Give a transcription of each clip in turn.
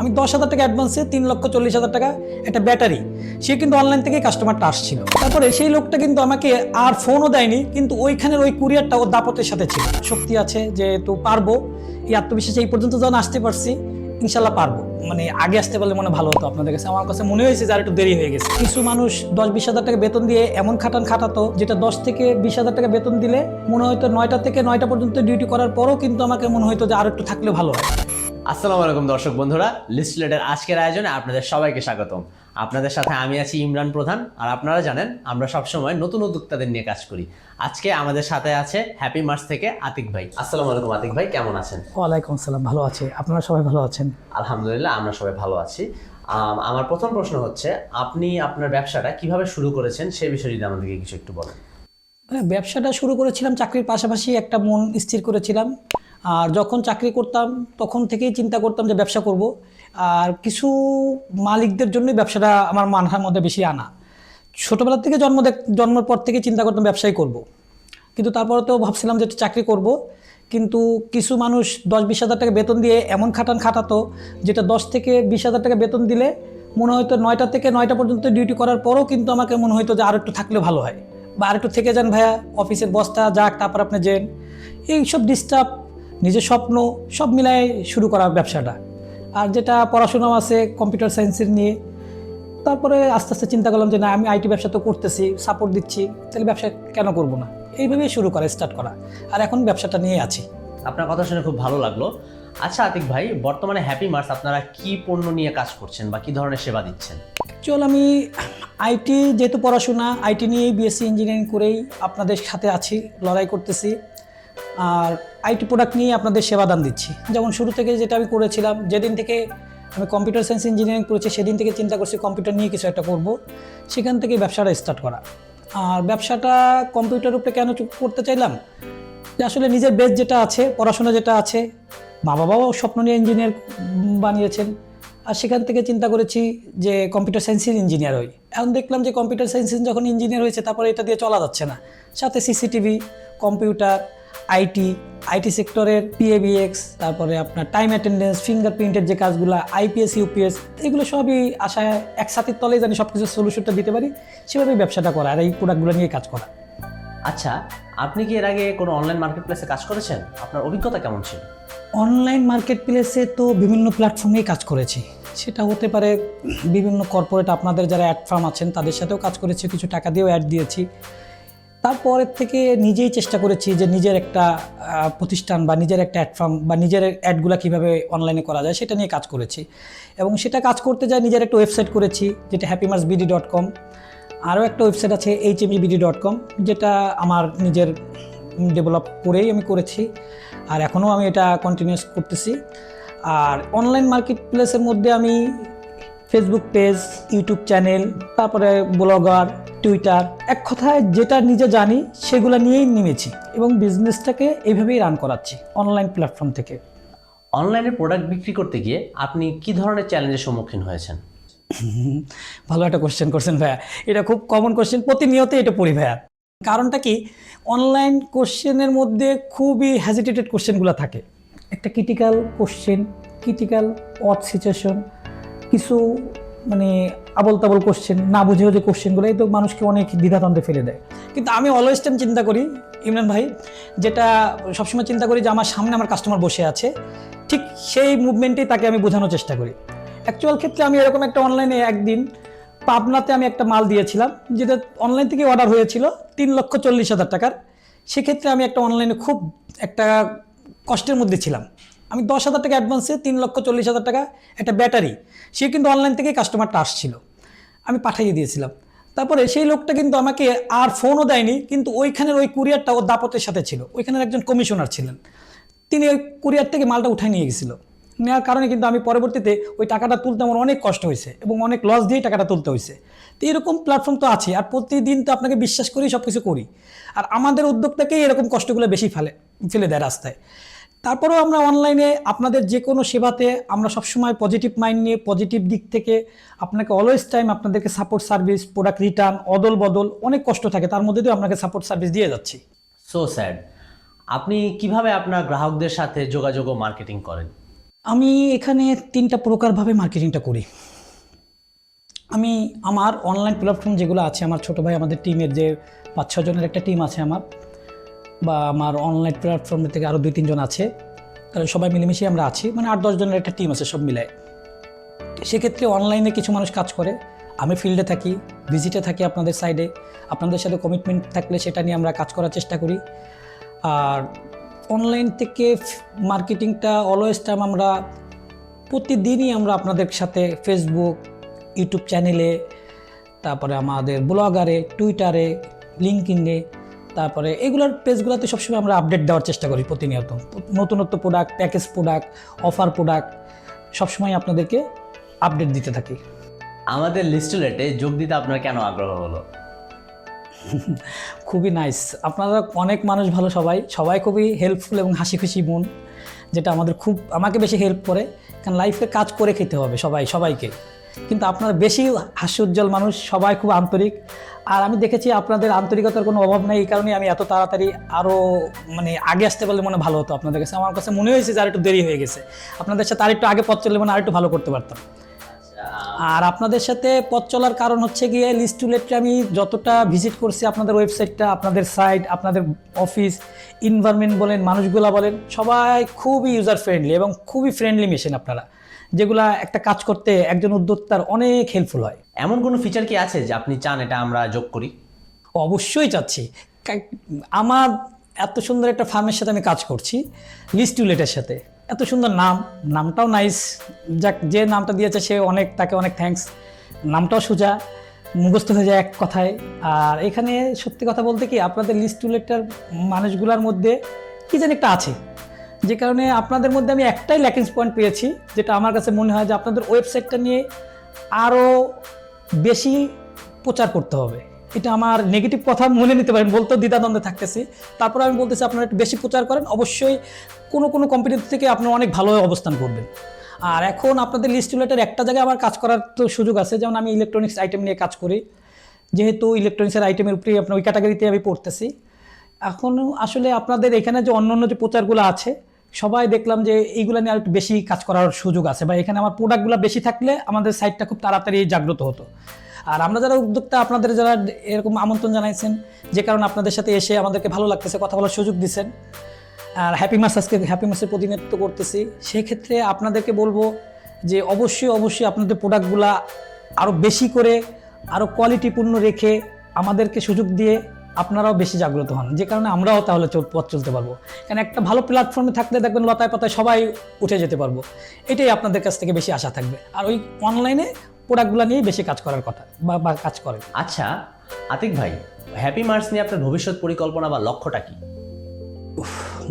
আমি দশ হাজার টাকা অ্যাডভান্সে তিন লক্ষ চল্লিশ হাজার টাকা একটা ব্যাটারি সে কিন্তু অনলাইন থেকে কাস্টমারটা আসছিল। তারপরে সেই লোকটা কিন্তু আমাকে আর ফোনও দেয়নি, কিন্তু ওইখানের ওই কুরিয়ারটা ওর দাপতের সাথে ছিল। শক্তি আছে যে, তো পারব? এই আত্মবিশ্বাসে এই পর্যন্ত যখন আসতে পারছি ইনশাল্লাহ পারব। মানে আগে আসতে পারলে মনে ভালো হতো আপনাদের কাছে। আমার কাছে মনে হয়েছে যে আর একটু দেরি হয়ে গেছে। কিছু মানুষ দশ বিশ হাজার টাকা বেতন দিয়ে এমন খাটান খাটাতো, যেটা দশ থেকে বিশ হাজার টাকা বেতন দিলে মনে হয়তো নয়টা থেকে নয়টা পর্যন্ত ডিউটি করার পরও কিন্তু আমাকে মনে হতো যে আর একটু থাকলে ভালো হয়। আসসালামু আলাইকুম দর্শক বন্ধুরা লিস্টলেটের আজকের আয়োজনে আপনাদের সবাইকে স্বাগতম। আপনাদের সাথে আমি আছি ইমরান প্রধান আর আপনারা জানেন আমরা সবসময় নতুন উদ্যোক্তাদের নিয়ে কাজ করি। আজকে আমাদের সাথে আছে হ্যাপি মার্চ থেকে আতিক ভাই। আসসালামু আলাইকুম আতিক ভাই কেমন আছেন? ওয়ালাইকুম আসসালাম ভালো আছে। আপনারা সবাই ভালো আছেন? আলহামদুলিল্লাহ আমরা সবাই ভালো আছি। আমার প্রথম প্রশ্ন হচ্ছে আপনি আপনার ব্যবসাটা কীভাবে শুরু করেছেন সেই বিষয়ে যদি আমাদেরকে কিছু একটু বলেন। ব্যবসাটা শুরু করেছিলাম চাকরির পাশাপাশি একটা মন স্থির করেছিলাম। আর যখন চাকরি করতাম, তখন থেকেই চিন্তা করতাম যে ব্যবসা করব। আর কিছু মালিকদের জন্যই ব্যবসাটা আমার মানহার মধ্যে বেশি আনা। ছোটোবেলা থেকে জন্ম জন্মের পর থেকে চিন্তা করতাম ব্যবসাই করব। কিন্তু তারপরে তো ভাবছিলাম যে চাকরি করব। কিন্তু কিছু মানুষ দশ বিশ হাজার টাকা বেতন দিয়ে এমন খাটান খাটাতো, যেটা দশ থেকে বিশ হাজার টাকা বেতন দিলে মনে হয়তো নয়টা থেকে নয়টা পর্যন্ত ডিউটি করার পরও কিন্তু আমাকে মনে হতো যে আর একটু থাকলে ভালো হয়। বা আর একটু থেকে যান ভাইয়া, অফিসের বস্তা যাক, তারপর আপনি যেন। এইসব ডিস্টার্ব নিজের স্বপ্ন সব মিলায় শুরু করা ব্যবসাটা। আর যেটা পড়াশোনাও আছে কম্পিউটার সায়েন্সের নিয়ে তারপরে আস্তে আস্তে চিন্তা করলাম যে না আমি আইটি ব্যবসা তো করতেছি সাপোর্ট দিচ্ছি তাহলে ব্যবসা কেন করব না? এইভাবেই শুরু করা স্টার্ট করা। আর এখন ব্যবসাটা নিয়ে আছি। আপনার কথা শুনে খুব ভালো লাগল। আচ্ছা আতিক ভাই বর্তমানে হ্যাপি মার্স আপনারা কি পণ্য নিয়ে কাজ করছেন বা কি ধরনের সেবা দিচ্ছেন? চল আমি আইটি যেহেতু পড়াশোনা আইটি নিয়েই বিএসসি ইঞ্জিনিয়ারিং করেই আপনাদের সাথে আছি লড়াই করতেছি। আর আইটি প্রোডাক্ট নিয়ে আপনাদের সেবাদান দিচ্ছি। যেমন শুরু থেকে যেটা আমি করেছিলাম, যেদিন থেকে আমি কম্পিউটার সায়েন্স ইঞ্জিনিয়ারিং করেছি সেদিন থেকে চিন্তা করছি কম্পিউটার নিয়ে কিছু একটা করব। সেখান থেকে ব্যবসাটা স্টার্ট করা। আর ব্যবসাটা কম্পিউটার উপরে কেন করতে চাইলাম? যে আসলে নিজের বেস যেটা আছে, পড়াশোনা যেটা আছে মা বাবাও স্বপ্ন নিয়ে ইঞ্জিনিয়ার বানিয়েছেন। আর সেখান থেকে চিন্তা করেছি যে কম্পিউটার সায়েন্সের ইঞ্জিনিয়ার হই। এখন দেখলাম যে কম্পিউটার সায়েন্সের যখন ইঞ্জিনিয়ার হয়েছে, তারপরে এটা দিয়ে চলা যাচ্ছে না। সাথে সিসিটিভি কম্পিউটার আইটি আইটি সেক্টরের পিএবিএক্স তারপরে আপনার টাইম অ্যাটেন্ডেন্স ফিঙ্গারপ্রিন্টের যে কাজগুলো আইপিএস ইউপিএস এগুলো সবই আশায় একসাথে তলে জানি সব কিছু সলিউশনটা দিতে পারি সেভাবেই ব্যবসাটা করা আর এই প্রোডাক্টগুলো নিয়ে কাজ করা। আচ্ছা আপনি কি এর আগে কোনো অনলাইন মার্কেট প্লেসে কাজ করেছেন? আপনার অভিজ্ঞতা কেমন ছিল? অনলাইন মার্কেট প্লেসে তো বিভিন্ন প্ল্যাটফর্মেই কাজ করেছি। সেটা হতে পারে বিভিন্ন কর্পোরেট আপনাদের যারা অ্যাড ফার্ম আছেন তাদের সাথেও কাজ করেছি কিছু টাকা দিয়েও অ্যাড দিয়েছি। তারপরের থেকে নিজেই চেষ্টা করেছি যে নিজের একটা প্রতিষ্ঠান বা নিজের একটা অ্যাড ফার্ম বা নিজের অ্যাডগুলো কীভাবে অনলাইনে করা যায় সেটা নিয়ে কাজ করেছি। এবং সেটা কাজ করতে যায় নিজের একটা ওয়েবসাইট করেছি, যেটা হ্যাপি হ্যাপিমার্স বিডি ডট কম আরও একটা ওয়েবসাইট আছে H M BD dot com যেটা আমার নিজের ডেভেলপ করেই আমি করেছি। আর এখনও আমি এটা কন্টিনিউস করতেছি। আর অনলাইন মার্কেট প্লেসের মধ্যে আমি ফেসবুক পেজ ইউটিউব চ্যানেল তারপরে ব্লগার টুইটার এক কথায় যেটা নিজে জানি সেগুলো নিয়েই নেমেছি এবং বিজনেসটাকে এইভাবেই রান করাচ্ছি অনলাইন প্ল্যাটফর্ম থেকে। অনলাইনে প্রোডাক্ট বিক্রি করতে গিয়ে আপনি কি ধরনের চ্যালেঞ্জের সম্মুখীন হয়েছেন? ভালো একটা কোশ্চেন করছেন ভাইয়া। এটা খুব কমন কোশ্চেন প্রতিনিয়ত এটা পড়ি ভাইয়া। কারণটা কি? অনলাইন কোশ্চেনের মধ্যে খুবই হ্যাজিটেটেড কোশ্চেনগুলো থাকে। একটা critical question critical odd situation কিছু মানে আবল তাবল কোশ্চেন না বুঝেও যে কোশ্চেনগুলো এই তো মানুষকে অনেক দ্বিধাদ্বন্দ্বে ফেলে দেয়। কিন্তু আমি অলওয়েজ টাইম চিন্তা করি, ইমরান ভাই, যেটা সবসময় চিন্তা করি যে আমার সামনে আমার কাস্টমার বসে আছে, ঠিক সেই মুভমেন্টেই তাকে আমি বোঝানোর চেষ্টা করি। অ্যাকচুয়াল ক্ষেত্রে আমি এরকম একটা অনলাইনে একদিন পাবনাতে আমি একটা মাল দিয়েছিলাম, যেটা অনলাইন থেকে অর্ডার হয়েছিল, তিন লক্ষ চল্লিশ হাজার টাকার। সেক্ষেত্রে আমি একটা অনলাইনে খুব একটা কষ্টের মধ্যে ছিলাম। আমি দশ হাজার টাকা অ্যাডভান্সে তিন লক্ষ চল্লিশ হাজার টাকা একটা ব্যাটারি সে কিন্তু অনলাইন থেকেই কাস্টমারটা আসছিল। আমি পাঠিয়ে দিয়েছিলাম। তারপরে সেই লোকটা কিন্তু আমাকে আর ফোনও দেয়নি, কিন্তু ওইখানের ওই কুরিয়ারটা ওর দাপতের সাথে ছিল। ওইখানের একজন কমিশনার ছিলেন। তিনি ওই কুরিয়ার থেকে মালটা উঠায় নিয়ে গেছিল। নেওয়ার কারণে কিন্তু আমি পরবর্তীতে ওই টাকাটা তুলতে আমার অনেক কষ্ট হয়েছে এবং অনেক লস দিয়ে টাকাটা তুলতে হয়েছে। তো এরকম প্ল্যাটফর্ম তো আছে আর প্রতিদিন তো আপনাকে বিশ্বাস করেই সব কিছু করি। আর আমাদের উদ্যোক্তাকেই এরকম কষ্টগুলো বেশি ফেলে ফেলে দেয় রাস্তায়। তারপরেও আমরা অনলাইনে আপনাদের যে কোনো সেবাতে আমরা সবসময় পজিটিভ মাইন্ড নিয়ে পজিটিভ দিক থেকে আপনাকে অলওয়েজ টাইম আপনাদেরকে সাপোর্ট সার্ভিস প্রোডাক্ট রিটার্ন অদল বদল অনেক কষ্ট থাকে তার মধ্যে দিয়েও আপনাকে সাপোর্ট সার্ভিস দিয়ে যাচ্ছি। সো স্যাড আপনি কীভাবে আপনার গ্রাহকদের সাথে যোগাযোগ ও মার্কেটিং করেন? আমি এখানে তিনটা প্রকারভাবে মার্কেটিংটা করি। আমি আমার অনলাইন প্ল্যাটফর্ম যেগুলো আছে আমার ছোটো ভাই আমাদের টিমের যে পাঁচ ছজনের একটা টিম আছে আমার বা আমার অনলাইন প্ল্যাটফর্ম থেকে আরও দুই, তিনজন আছে। তাহলে সবাই মিলেমিশে আমরা আছি। মানে আট দশজনের একটা টিম আছে, সব মিলায় সেক্ষেত্রে অনলাইনে কিছু মানুষ কাজ করে। আমি ফিল্ডে থাকি ভিজিটে থাকি আপনাদের সাইডে আপনাদের সাথে কমিটমেন্ট থাকলে সেটা নিয়ে আমরা কাজ করার চেষ্টা করি। আর অনলাইন থেকে মার্কেটিংটা অলওয়েজ টাইম আমরা প্রতিদিনই আমরা আপনাদের সাথে ফেসবুক ইউটিউব চ্যানেলে তারপরে আমাদের ব্লগারে টুইটারে লিঙ্কইনে তারপরে এগুলোর পেজগুলোতে সবসময় আমরা আপডেট দেওয়ার চেষ্টা করি প্রতিনিয়ত। নতুনত্ব product package product offer product সবসময় আপনাদেরকে আপডেট দিতে থাকি। আমাদের লিস্টলেটে যোগ দিতে আপনার কেন আগ্রহ হলো? খুবই নাইস আপনারা অনেক মানুষ ভালো সবাই। সবাই খুবই হেল্পফুল এবং হাসি খুশি মন যেটা আমাদের খুব আমাকে বেশি হেল্প করে। কারণ লাইফে কাজ করে খেতে হবে সবাই সবাইকে। কিন্তু আপনারা বেশি হাস্য উজ্জ্বল মানুষ সবাই খুব আন্তরিক। আর আমি দেখেছি আপনাদের আন্তরিকতার কোনো অভাব নেই এই কারণে আমি এত তাড়াতাড়ি আরও মানে আগে আসতে পারলে মনে ভালো হতো আপনাদের কাছে। আমার কাছে মনে হয়েছে যে আর একটু দেরি হয়ে গেছে। আপনাদের সাথে আর একটু আগে পথ চললে মানে আর একটু ভালো করতে পারতাম। আর আপনাদের সাথে পথ চলার কারণ হচ্ছে গিয়ে লিস্ট লিস্টুলেটে আমি যতটা ভিজিট করছি আপনাদের ওয়েবসাইটটা আপনাদের সাইট আপনাদের অফিস ইনভারমেন্ট বলেন মানুষগুলা বলেন সবাই খুবই ইউজার ফ্রেন্ডলি এবং খুবই ফ্রেন্ডলি মেশিন আপনারা। যেগুলা একটা কাজ করতে একজন উদ্যোক্তার অনেক হেল্পফুল হয়। এমন কোনো ফিচার কি আছে যে আপনি চান এটা আমরা যোগ করি? অবশ্যই চাচ্ছি। আমার এত সুন্দর একটা ফার্মের সাথে আমি কাজ করছি লিস্টুলেটের সাথে। এত সুন্দর নাম নামটাও নাইস যাক যে নামটা দিয়েছে সে অনেক তাকে অনেক থ্যাঙ্কস নামটাও সোজা মুখস্থ হয়ে যায় এক কথায়। আর এখানে সত্যি কথা বলতে কি আপনাদের লিস্টুলেটার মানুষগুলোর মধ্যে কি যেন একটা আছে। যে কারণে আপনাদের মধ্যে আমি একটাই ল্যাকিংস পয়েন্ট পেয়েছি, যেটা আমার কাছে মনে হয় যে আপনাদের ওয়েবসাইটটা নিয়ে আরও বেশি প্রচার করতে হবে। এটা আমার নেগেটিভ কথা মনে নিতে পারেন, বলতেও দ্বিধাদ্বন্দ্বে থাকতেছি। তারপর আমি বলতেছি, আপনারা একটু বেশি প্রচার করেন, অবশ্যই কোনো কোনো কোম্পানি থেকে আপনারা অনেক ভালো অবস্থান করবেন। আর এখন আপনাদের লিস্টুলেটের একটা জায়গায় আমার কাজ করার তো সুযোগ আছে, যেমন আমি ইলেকট্রনিক্স আইটেম নিয়ে কাজ করি। যেহেতু ইলেকট্রনিক্সের আইটেমের উপরে আপনার ওই ক্যাটাগরিতে আমি পড়তেছি। এখন আসলে আপনাদের এখানে যে অন্য অন্য যে প্রচারগুলো আছে সবাই দেখলাম যে এইগুলো নিয়ে আর বেশি কাজ করার সুযোগ আছে বা এখানে আমার প্রোডাক্টগুলো বেশি থাকলে আমাদের সাইটটা খুব তাড়াতাড়ি জাগ্রত হতো। আর আমরা যারা উদ্যোক্তা, আপনাদের যারা এরকম আমন্ত্রণ জানাইছেন, যে কারণে আপনাদের সাথে এসে আমাদেরকে ভালো লাগতেছে, কথা বলার সুযোগ দিচ্ছেন আর হ্যাপি মাস আজকে হ্যাপি মাসের প্রতিনিধিত্ব করতেছি সেই ক্ষেত্রে আপনাদেরকে বলব যে অবশ্যই অবশ্যই আপনাদের প্রোডাক্টগুলা আরও বেশি করে আরও কোয়ালিটিপূর্ণ রেখে আমাদেরকে সুযোগ দিয়ে আপনারাও বেশি জাগ্রত হন। যে কারণে আমরাও তাহলে পথ চলতে পারব। কারণ একটা ভালো প্ল্যাটফর্মে থাকলে দেখবেন লতায় পাতায় সবাই উঠে যেতে পারব। এটাই আপনাদের কাছ থেকে বেশি আশা থাকবে। আর ওই অনলাইনে প্রোডাক্টগুলো নিয়েই বেশি কাজ করার কথা বা কাজ করেন আচ্ছা আতিক ভাই হ্যাপি মার্স নিয়ে আপনার ভবিষ্যৎ পরিকল্পনা বা লক্ষ্যটা কি?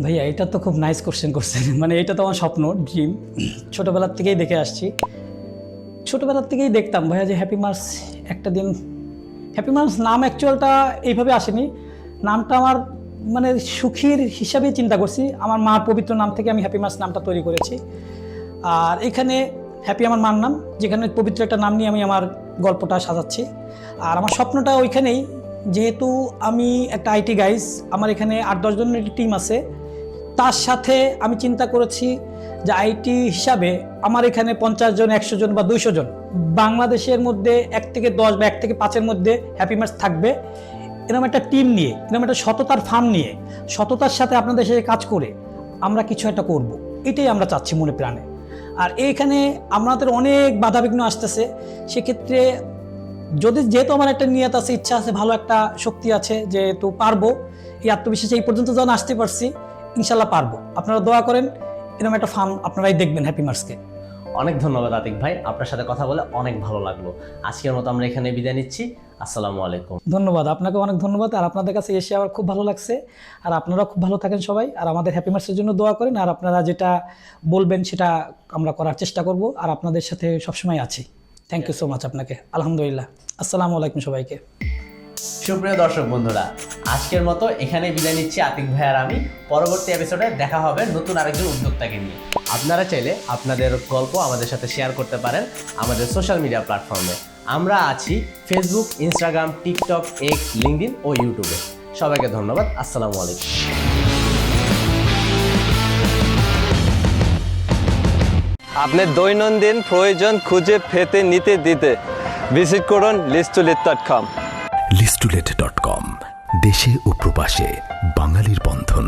ভাইয়া এটা তো খুব নাইস কোশ্চেন করছেন। মানে এটা তো আমার স্বপ্ন ড্রিম ছোটোবেলার থেকেই দেখে আসছি। ছোটোবেলার থেকেই দেখতাম ভাইয়া যে হ্যাপি মার্স একটা দিন হ্যাপি মার্স নাম অ্যাকচুয়ালটা এইভাবে আসেনি। নামটা আমার মানে সুখীর হিসাবেই চিন্তা করছি। আমার মার পবিত্র নাম থেকে আমি হ্যাপি মার্স নামটা তৈরি করেছি। আর এখানে হ্যাপি আমার মার নাম, যেখানে পবিত্র একটা নাম নিয়ে আমি আমার গল্পটা সাজাচ্ছি। আর আমার স্বপ্নটা ওইখানেই, যেহেতু আমি একটা আইটি গাইজ আমার এখানে আট দশজনের একটি টিম আছে। তার সাথে আমি চিন্তা করেছি যে আইটি হিসাবে আমার এখানে পঞ্চাশ জন, একশো জন বা দুইশো জন বাংলাদেশের মধ্যে এক থেকে দশ বা এক থেকে পাঁচের মধ্যে হ্যাপি মার্স থাকবে। এরকম একটা টিম নিয়ে এরকম একটা সততার ফার্ম নিয়ে, সততার সাথে আপনাদের সাথে কাজ করে আমরা কিছু একটা করব। এটাই আমরা চাচ্ছি মনে প্রাণে আর এইখানে আমাদের অনেক বাধাবিঘ্ন আসতেছে। সেক্ষেত্রে যদি যেহেতু আমার একটা নিয়ত আছে, ইচ্ছা আছে, ভালো একটা শক্তি আছে যেহেতু পারব, এই আত্মবিশ্বাসে এই পর্যন্ত যখন আসতে পারছি, ইনশাল্লাহ পারব। আপনারা দোয়া করেন এরকম একটা ফার্ম আপনারাই দেখবেন হ্যাপি মার্সকে অনেক ধন্যবাদ আতিক ভাই। আপনার সাথে কথা বলে অনেক ভালো লাগল। আজকের মতো আমরা এখানে বিদায় নিচ্ছি। আসসালামু আলাইকুম। ধন্যবাদ। আপনাকে অনেক ধন্যবাদ। আর আপনাদের কাছে এসে আমার খুব ভালো লাগছে। আর আপনারাও খুব ভালো থাকেন সবাই। আর আমাদের হ্যাপি মার্সের জন্য দোয়া করেন। আর আপনারা যেটা বলবেন সেটা আমরা করার চেষ্টা করব। আর আপনাদের সাথে সবসময় আছি। থ্যাংক ইউ সো মাচ আপনাকে। আলহামদুলিল্লাহ। আসসালামু আলাইকুম সবাইকে। সুপ্রিয় দর্শক বন্ধুরা আজকের মতো এখানে বিদায় নিচ্ছি আতিক ভাই আর আমি। পরবর্তী এপিসোডে দেখা হবে নতুন আরেকজন উদ্যোক্তাকে নিয়ে। আপনারা চাইলে আপনাদের গল্প আমাদের সাথে শেয়ার করতে পারেন আমাদের সোশ্যাল মিডিয়া প্ল্যাটফর্মে আমরা আছি Facebook Instagram TikTok X LinkedIn ও ইউটিউবে সবাইকে ধন্যবাদ আসসালামু আলাইকুম। আপনার দৈনন্দিন প্রয়োজন খুঁজে পেতে নিতে দিতে ভিজিট করুন লিস্টুলিট ডট কম লিস্টুলেট ডট কম দেশে ও প্রবাসে বাঙালির বন্ধন।